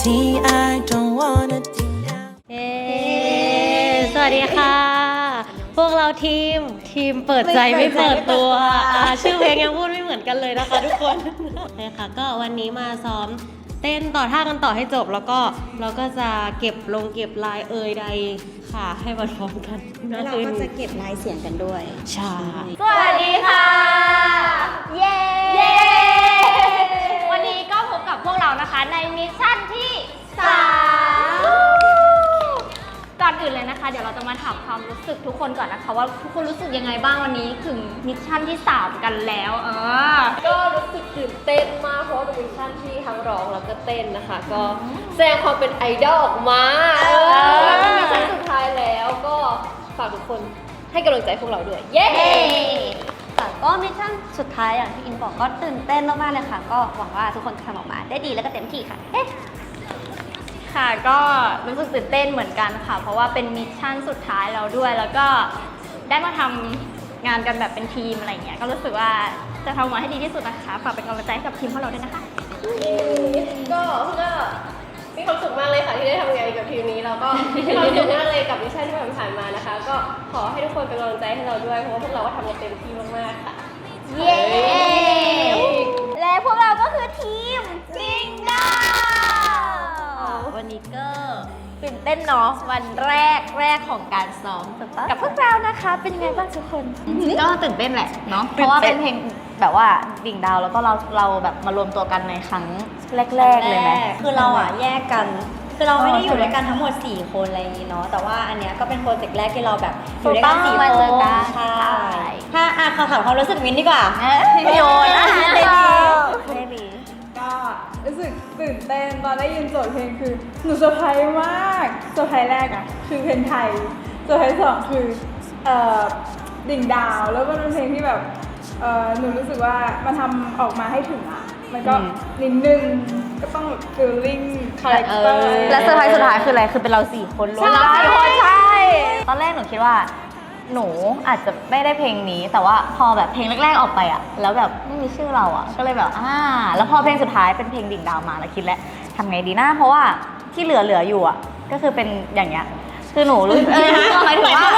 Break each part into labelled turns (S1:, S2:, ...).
S1: naughty. I don't wanna do now.
S2: เย้สวัสดีค่ะ พวกเราทีมทีมเปิดใจไม่เปิดตัวอ่าชื่อเพลงยังพูดไม่เหมือนกันเลยนะคะ ทุกคนโอเคค่ะก็วันนี้มาซ้อมเต้นต่อท่ากันต่อให้จบแล้วก็เราก็จะเก็บลงเก็บลายเอยใดค่ะ ให้มาพร้อมกัน
S3: แล้วเราก็จะเก็บลายเสียงกันด้วย
S2: ใช่
S4: สวัสดีค่ะ เย้วันนี้ก็ พบกับพวกเรานะคะในมิชชั่นที่3ก่อนอื่นเลยนะคะ เดี๋ยวเราจะมาถามความรู้สึกทุกคนก่อนนะคะ ว่าทุกคนรู้สึกยังไงบ้างวันนี้ถึงมิชชั่นที่3กันแล้ว เออ
S5: ก็รู้สึกตื่นเต้นมากเพราะว่าเป็นมิชชั่นที่ทั้งร้องแล้วก็เต้นนะคะ ก็แสดงความเป็นไอดอลออกมาเออเป็นมิชชั่นสุดท้ายแล้วก็ฝากทุกคนให้กำลังใจพวกเราด้วย เย้
S4: เย้
S3: ค่ะ ก็มิชชั่นสุดท้ายอย่างที่อินบอกก็ตื่นเต้นมากๆเลยค่ะ ก็หวังว่าทุกคนจะทำออกมาได้ดีแล้วก็เต็มที่ค่ะเอ๊ะ
S4: ค่ะก็รู้สึกตื่นเต้นเหมือนกันค่ะ เพราะว่าเป็นมิชชั่นสุดท้ายแล้วด้วย แล้วก็ได้มาทำงานกันแบบเป็นทีมอะไรอย่างเงี้ยก็รู้สึกว่าจะทำออกมาให้ดีที่สุดนะคะฝากเป็นกำลังใจให้กับทีมพวกเราด้วยนะคะ
S5: ก็ก็ มีความสุขมากเลยค่ะที่ได้ทำงานกับทีมนี้แล้วก็มีความสุขมากเลยกับมิชชั่นที่ผ่านๆมานะคะ ก็ขอให้ทุกคนเป็นกำลังใจให้เราด้วยเพราะว่าพวกเราก็ทำกันเต็มที่มากๆค่ะ
S4: เย้ และพวกเราก็คือทีมจิงดาว
S3: วันนี้ก็ ตื่นเต้นเนาะวันแรกแรกของการซ้อมกับพวกเรานะคะ เป็นยังไงบ้างทุกคน
S6: ก็ตื่นเต้นแหละเนาะเพราะว่าเป็นเพลงแบบว่าดิ่งดาวแล้วก็เราเราแบบมารวมตัวกันในครั้งแรกๆเลยไหม
S3: คือเราอะแยกกันคือเราไม่ได้อยู่ด้วยกันทั้งหมด 4 คนอะไรอย่างนี้เนาะแต่ว่าอันเนี้ยก็เป็นโปรเจกต์แรกที่เราแบบอยู่ด้วยกันสี่
S6: มา
S3: ค
S6: เจอนกัน
S3: ใช่ถ้าอะขอถามความรู้สึกมินดีกว่า
S6: โยนอาหารได้ดี
S3: ได้ดี
S7: ก็ รู้สึกตื่นเต้นตอนได้ยินโจทย์เพลงคือหนูเซอร์ไพรส์มากเซอร์ไพรส์แรกอะคือเพลงไทยเซอร์ไพรส์สองคือเอ่อดิ่งดาวแล้วก็เป็นเพลงที่แบบเอ่อหนูรู้สึกว่ามันทำออกมาให้ถึงอะมันก็
S6: อืม
S7: นิดนึงก็ต้องฟีลลิ่งคาแรคเตอร์
S6: และเซอร์ไพรส์สุดท้ายคืออะไรคือเป็นเราสี่คนรวม
S7: ใช่
S6: เราสี่คนใช่ตอนแรกหนูคิดว่า หนูอาจจะไม่ได้เพลงนี้ แต่ว่าพอแบบเพลงแรกๆออกไปอะแล้วแบบไม่มีชื่อเราอะก็เลยแบบอ่าแล้วพอเพลงสุดท้ายเป็นเพลงดิ่งดาวมาแล้วคิดแล้วทำไงดีนะเพราะว่าที่เหลือๆออยู่อะก็คือเป็นอย่างเงี้ย คือหนูรู้เออหมายถึงว่า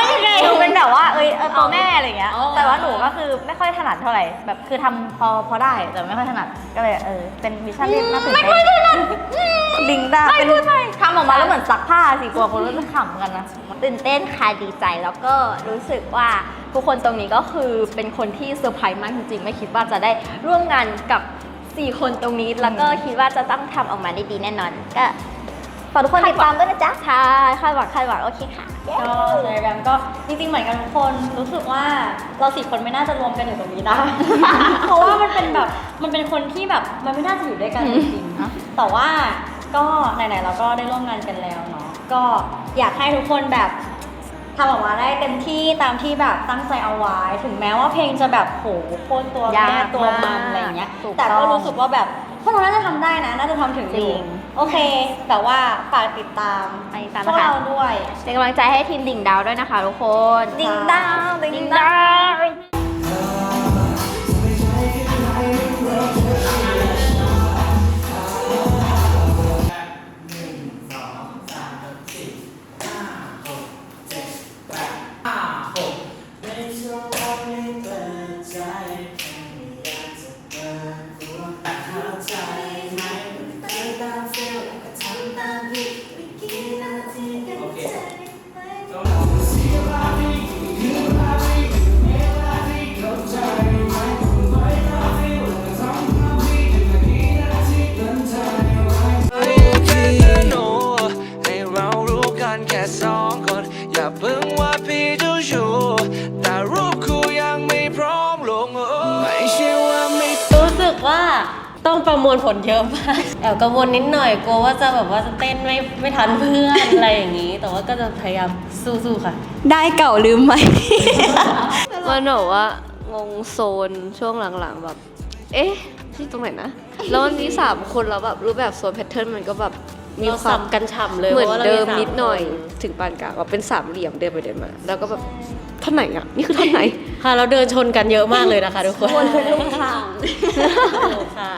S6: หนูเป็นแบบว่าเอยเออตัวแม่อะไรเงี้ย แต่ว่าหนูก็คือไม่ค่อยถนัดเท่าไหร่ แบบคือทำพอพอได้แต่ไม่ค่อยถนัด ก็เลยเออเป็นวิชั่นที่น่าตื่นเต้นดิ่งดาวเป็นทำออกมาแล้วเหมือนซักผ้าสิกลัวคนก็จะขำกันนะ
S4: ตื่นเต้นค่ะดีใจแล้วก็รู้สึกว่าทุกคนตรงนี้ก็คือเป็นคนที่เซอร์ไพรส์มากจริงๆ ไม่คิดว่าจะได้ร่วมงานกับ 4 คนตรงนี้แล้วก็คิดว่าจะต้องทำออกมาได้ดีแน่นอน ก็ ฝากทุกคนติดตามด้วยนะจ๊ะ ใช่คาดหวังคาดหวังโอเคค่ะ
S3: ก็เลยแบมก็จริงๆเหมือนกันทุกคนรู้สึกว่าเราสี่คนไม่น่าจะรวมกันอยู่ตรงนี้ได้ เพราะว่ามันเป็นแบบมันเป็นคนที่แบบมันไม่น่าจะอยู่ด้วยกันจริงๆนะแต่ว่าก็ไหนๆเราก็ได้ร่วมงานกันแล้วเนาะก็อยากให้ทุกคนแบบทำออกมาได้เต็มที่ตามที่แบบตั้งใจเอาไว้ ถึงแม้ว่าเพลงจะแบบโหโค่นตัวแม่
S6: ยาก
S3: ตัวมัน
S6: มาก
S3: อะไรอย่างเงี้ย
S6: ถูก
S3: แต่ก็
S6: ต้อง
S3: รู้สึกว่าแบบพวกเราน่าจะทำได้นะ น่าจะทำถึงอ
S6: จริ
S3: ยู่
S6: ง
S3: โอเค แต่ว่าฝากติดตาม
S4: ไปตาม
S3: พวก
S4: นะคะ
S3: เราด้วย
S4: เป็นกำลังใจให้ทีมดิ่งดาวด้วยนะคะทุกคน
S3: ดิ่งดาว ดิ่งดาว
S8: มว
S2: ลผลเยอะมากแอบกังวลนิดหน่อยกลัวว่าจะแบบว่าจะเต้นไม่ไม่ทันเพื่อนอะไรอย่างนี้ แต่ว่าก็จะพยายามสู้ๆค่ะ
S3: ได้เก่าลืมไหม
S5: มันแบบว่างงโซนช่วงหลังๆแบบ เอ๊ะที่ตรงไหนนะ แล้วมันมีสามคนแล้วแบบรูปแบบโซนแพทเทิร์นมันก็แบบมี
S2: เรา
S5: ความ
S2: สับกันฉ่ำเลย
S5: เหมือน
S2: พราะว่ารา
S5: เดิม
S2: สา
S5: นิดหน่อย
S2: ค
S5: ถึงปานกลางว่าเป็นสามเหลี่ยมเดินไปเดินมา แล้วก็แบบท่อนไหนอะ นี่คือท่อนไหน
S2: ค่ะ เราเดินชนกันเยอะมากเลยนะคะทุกคน
S3: วนเป็นลูกข่าง
S2: ค่ะ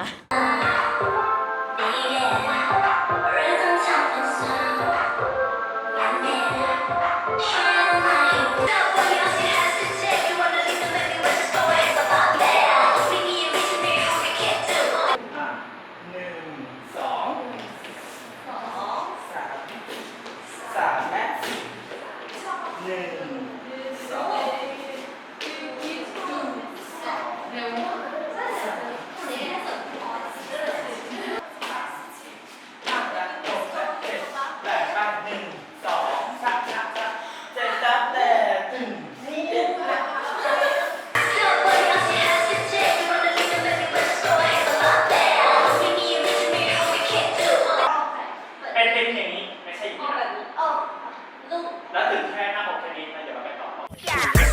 S9: แล้วถึงแค่หน้าอกแค่นี้นะ
S3: เดี๋
S9: วเราไปต่อ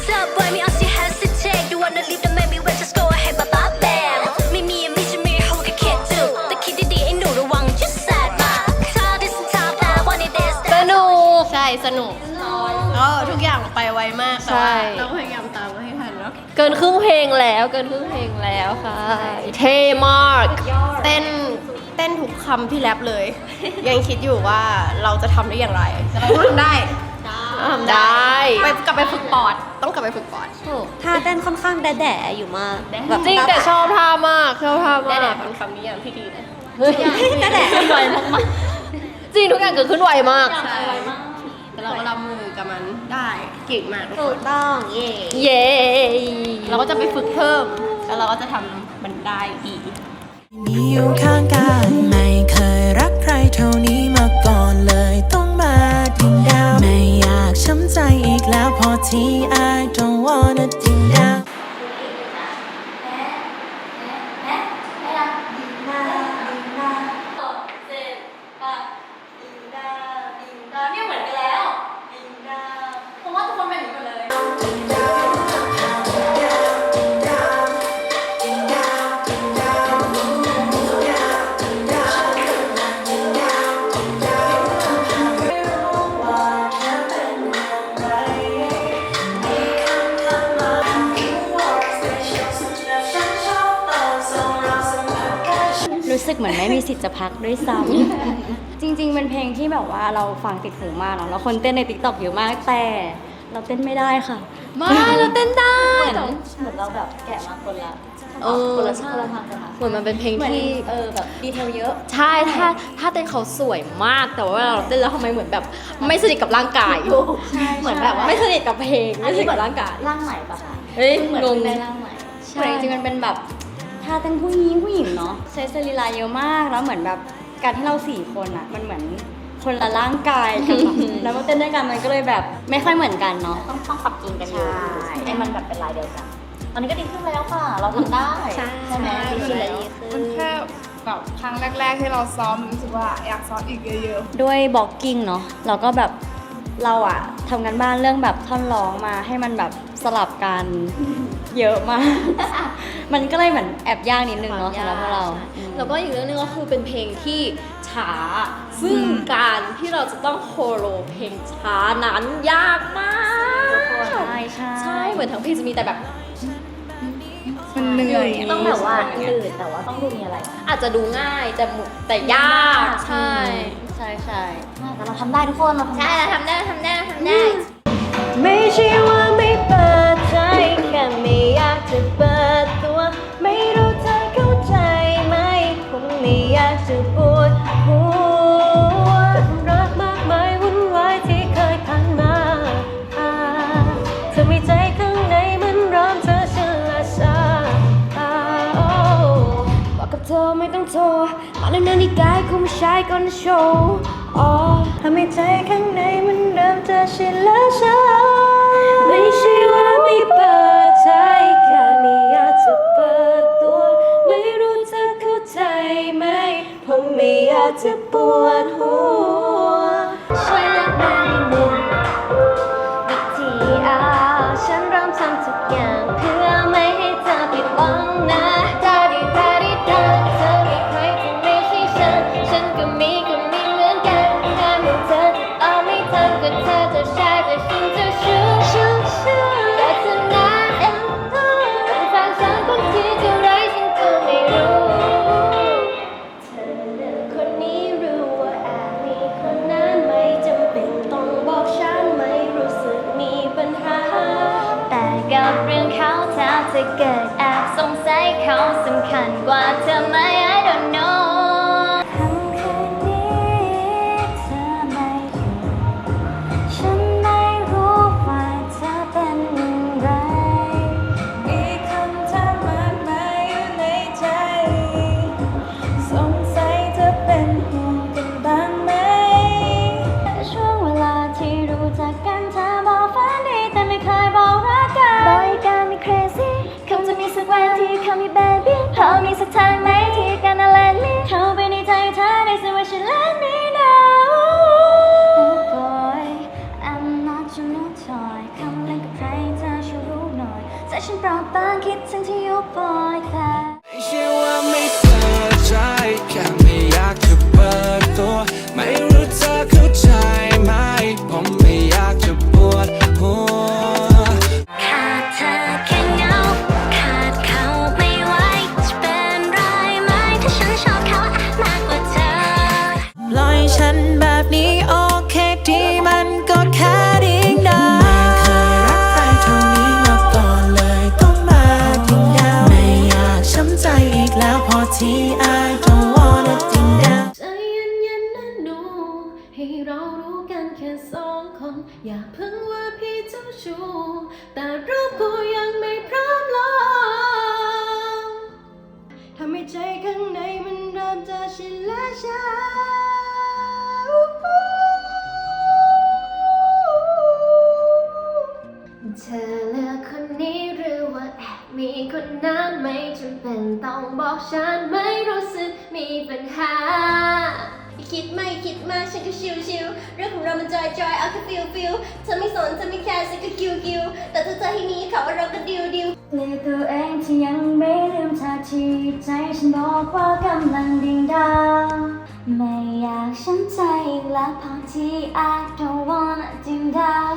S9: Sub boy, me, all she has to take. You wanna leave the make me wet, just go ahead, bye bye, bam. Me, me, and me, she, me, who can kid do? The kid did it, ain't no the
S10: สนุก
S5: ใช่ สนุกอ๋อทุกอย่างไปไวมากแต่
S10: ใช่
S5: ว่าต้องพยายามตามให้ทันเนาะ
S10: เกินครึ่งเพลงแล้วเกินครึ่งเพลงแล้วค่ะ เท่มาก
S5: เต้นเต้นทุกคำที่แรปเลย ยังคิดอยู่ว่าเราจะทำได้อย่างไรแต่เรทำได้ ทำ
S10: ได้
S5: ไปกลับไปฝึกปอด ต้องกลับไปฝึกปอด
S3: ท่าเต้นค่อนข้างแดะๆอยู่มากแบบ
S10: จริงแต่ชอบท่ามากชอบท่า
S5: ได้
S10: มาก
S5: แหละเป็นคำนิยามที่ดีนะ
S3: แดะๆไวมาก
S10: จริงทุกอย่างเกิดขึ้นไวมาก
S5: ใช่แต่เราก็รับมือกับมันได้เก่งมากทุก
S3: ถู
S5: ค
S3: ก
S5: น
S3: ต้องเย่
S10: เย้
S5: เราก็จะไปฝึกเพิ่ม แล้วเราก็จะทำมันได้อีก
S1: มีอยู่ข้างกายไม่ ช้ำใจอีกแล้วพอที่ I don't wanna ดิ่ง
S3: เหมือนไม่มีสิทธิ์จะพักด้วยซ้ำ จริง ๆ เป็นเพลงที่แบบว่าเราฟังติดหูมากเนาะแล้วคนเต้นในติ๊กต็อกเยอะมากแต่เราเต้นไม่ได้ค่ะ
S10: มาเราเต้นได้
S3: เหมือนเหมือนเราแบบแกะมาคนละ
S10: เออ
S3: คนละชาติละทางกันนะ
S10: เหมือนมันเป็นเพลง
S3: เหมือน
S10: ที่
S3: เออแบบดีเทลเยอะ
S10: ใช่ถ้าถ้าเต้นเขาสวยมากแต่ว่าเวลาเราเต้นแล้วทำไมเหมือนแบบ ไม่สนิทกับร่างกายเหมือนแบบว่าไม่สนิทกับเพลงไม่สนิทกับร่างกาย
S3: ร่างใหม่ปะคะ
S10: เฮ้ย
S3: เหมือน
S10: งง
S3: ได้ร่างใหม่
S10: ใช่
S3: แต่จริงๆมันเป็นแบบ ท่าเต้นผู้หญิงผู้หญิงเนาะใช้สรีระเยอะมากแล้วเหมือนแบบการที่เราสี่คนอะมันเหมือนคนละร่างกายกันอะ แล้วมาเต้นด้วยกันมันก็เลยแบบไม่ค่อยเหมือนกันเนาะ
S4: ต้องต้องปรับจูนกันอยู่ให้มันแบบเป็นลายเดียวกัน ตอนนี้ก็ดีขึ้นแล้วค่ะ เราทำได้ใช่ไหมดีขึ้นแล้ว
S7: มันแค่แบบครั้งแรก ๆ ที่เราซ้อมรู้สึกว่าอยากซ้อมอีกเยอะ
S3: ด้วยบล็อกกิ้งเนาะเราก็แบบ เราอะทำกันบ้านเรื่องแบบท่อนร้องมาให้มันแบบสลับกันเยอะมาก มันก็เลยเหมือนแอบยากนิดนึงเนาะสำหรับพวกเรา
S10: แล้วก็อีกเรื่องหนึงก็คือเป็นเพลงที่ช้า ซึ่งการที่เราจะต้องโคโรเพลงช้านั้นยากมาก
S3: ใช่ใช่
S10: ใช่เหมือนทั้งเพลงจะมีแต่แบบ
S7: ๆมันเหนื่อย
S4: ต้องแบบว่าตื่นแต่ว่าต้องดูมีอะไร
S10: อาจจะดูง่ายแต่หมุแต่ยากใช่
S3: ใช่ใช่
S4: แต่เราทำได้ทุกคนเราทำได้
S10: ทำได้ทำได้ทำได้
S5: ไม่ใช่ว่าไม่ ไม่ต้องโทรมาในนาฬิกาคุมชายก่อนโชว์อ๋อทำให้ใจข้างในมันเริ่มจะชินและชาไม่ใช่ว่าไม่เปิดใจแค่ไม่อยากจะเปิดตัว ไม่รู้เธอเข้าใจไหมผมไม่อยากจะปวดหัว จะเกิดแอบสงสัยเขาสำคัญกว่าเธอไหม
S7: Fashion brown bun, kissing to your boy, that ใจ
S3: ข้าง
S5: ในมันเริ่มจะชินและชาเธอเลือกคนนี้หรือว่าแอบมีคนนั้นไม่จำเป็นต้องบอกฉันไม่รู้สึกมีปัญหาคิดไม่คิดมากฉันก็ชิวชิวเรื่องของเรามันจอยจอยเอาแค่ฟิลฟิลเธอไม่สนเธอไม่แคร์ฉันก็คิวคิวแต่ถ้าเธอให้นี้เขาว่าเราก็ดิวดิว
S3: ท่ใจฉันบอกว่ากำลังดิ่งดาวไม่อยากช้ำใจอีกแล้วพอที่ I don't wanna ดิ่งดาว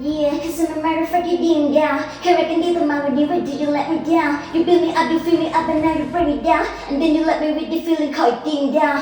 S11: Yeah, cause I'm a motherfucking ding down. Can't reckon either my with you, but did you let me down? You build me up, you fill me up, and now you bring me down. And then you let me with the feeling called ding down.